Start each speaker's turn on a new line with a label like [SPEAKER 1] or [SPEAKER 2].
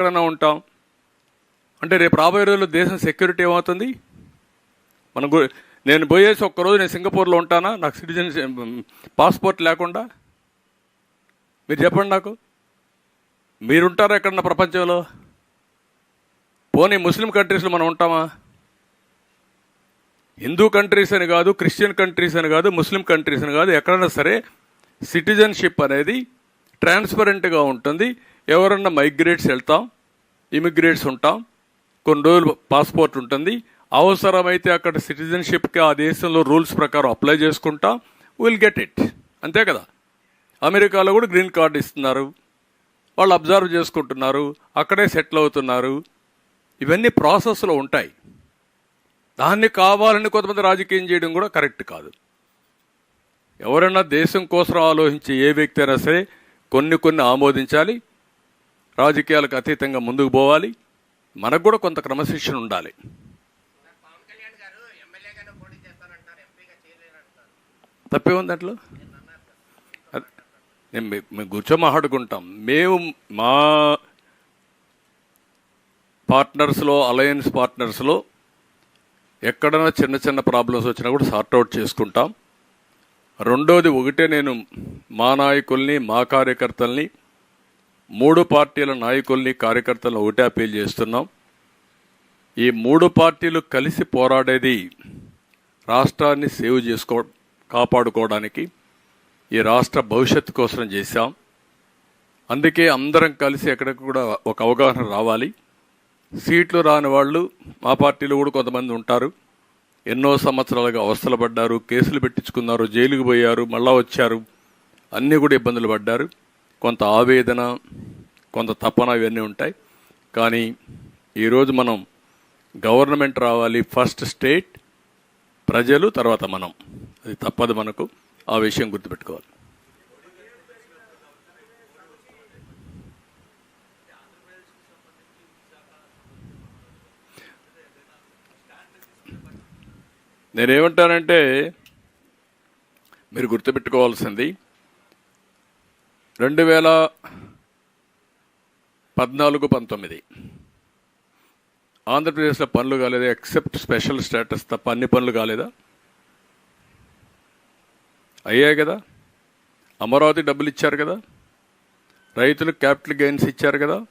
[SPEAKER 1] ఎక్కడైనా ఉంటాం? అంటే రేపు రాబోయే రోజుల్లో దేశం సెక్యూరిటీ ఏమవుతుంది? మన నేను పోయేసి ఒక్కరోజు నేను సింగపూర్లో ఉంటానా? నాకు సిటిజన్ పాస్పోర్ట్ లేకుండా? మీరు చెప్పండి నాకు. మీరుంటారా ఎక్కడన్నా ప్రపంచంలో? పోనీ ముస్లిం కంట్రీస్లో మనం ఉంటామా? హిందూ కంట్రీస్ అని కాదు క్రిస్టియన్ కంట్రీస్ అని కాదు ముస్లిం కంట్రీస్ అని కాదు ఎక్కడైనా సరే సిటిజన్షిప్ అనేది ట్రాన్స్పరెంట్గా ఉంటుంది. ఎవరన్నా మైగ్రేట్స్ వెళ్తాం ఇమిగ్రేట్స్ ఉంటాం కొన్ని రోజులు పాస్పోర్ట్ ఉంటుంది. అవసరమైతే అక్కడ సిటిజన్షిప్కి ఆ దేశంలో రూల్స్ ప్రకారం అప్లై చేసుకుంటాం. విల్ గెట్ ఇట్ అంతే కదా? అమెరికాలో కూడా గ్రీన్ కార్డు ఇస్తున్నారు. వాళ్ళు అబ్జర్వ్ చేసుకుంటున్నారు. అక్కడే సెటిల్ అవుతున్నారు. ఇవన్నీ ప్రాసెస్లో ఉంటాయి. దాన్ని కావాలని కొంతమంది రాజకీయం చేయడం కూడా కరెక్ట్ కాదు. ఎవరైనా దేశం కోసం ఆలోచించే ఏ వ్యక్తి అయినా సరే కొన్ని కొన్ని ఆమోదించాలి రాజకీయాలకు అతీతంగా ముందుకు పోవాలి మనకు కూడా కొంత క్రమశిక్షణ ఉండాలి. తప్పే ఉంది దాంట్లో? మేము కూర్చో మాట్లాడుకుంటాం మేము మా పార్ట్నర్స్లో అలయన్స్ పార్ట్నర్స్లో ఎక్కడైనా చిన్న చిన్న ప్రాబ్లమ్స్ వచ్చినా కూడా సార్ట్అవుట్ చేసుకుంటాం. రెండోది ఒకటే నేను మా నాయకుల్ని మా కార్యకర్తల్ని మూడు పార్టీల నాయకుల్ని కార్యకర్తలను ఒకటే అప్పీల్ చేస్తున్నాం. ఈ మూడు పార్టీలు కలిసి పోరాడేది రాష్ట్రాన్ని సేవ్ చేసుకో కాపాడుకోవడానికి ఈ రాష్ట్ర భవిష్యత్తు కోసం చేశాం. అందుకే అందరం కలిసి ఎక్కడికి కూడా ఒక అవగాహన రావాలి. సీట్లు రాని వాళ్ళు మా పార్టీలో కూడా కొంతమంది ఉంటారు. ఎన్నో సంవత్సరాలుగా అవస్థలు పడ్డారు కేసులు పెట్టించుకున్నారు జైలుకు పోయారు మళ్ళా వచ్చారు. అన్నీ కూడా ఇబ్బందులు పడ్డారు. కొంత ఆవేదన కొంత తపన ఇవన్నీ ఉంటాయి. కానీ ఈరోజు మనం గవర్నమెంట్ రావాలి ఫస్ట్ స్టేట్ ప్రజలు తర్వాత మనం. అది తప్పదు మనకు. ఆ విషయం గుర్తుపెట్టుకోవాలి. నేనేమంటానంటే మీరు గుర్తుపెట్టుకోవాల్సింది రెండు వేల పద్నాలుగు పంతొమ్మిది. ఆంధ్రప్రదేశ్లో పనులు కాలేదా? ఎక్సెప్ట్ స్పెషల్ స్టేటస్ తప్ప అన్ని పనులు కాలేదా? అయ్యాయి కదా? అమరావతి డబ్బులు ఇచ్చారు కదా? రైతులకు క్యాపిటల్ గెయిన్స్ ఇచ్చారు కదా?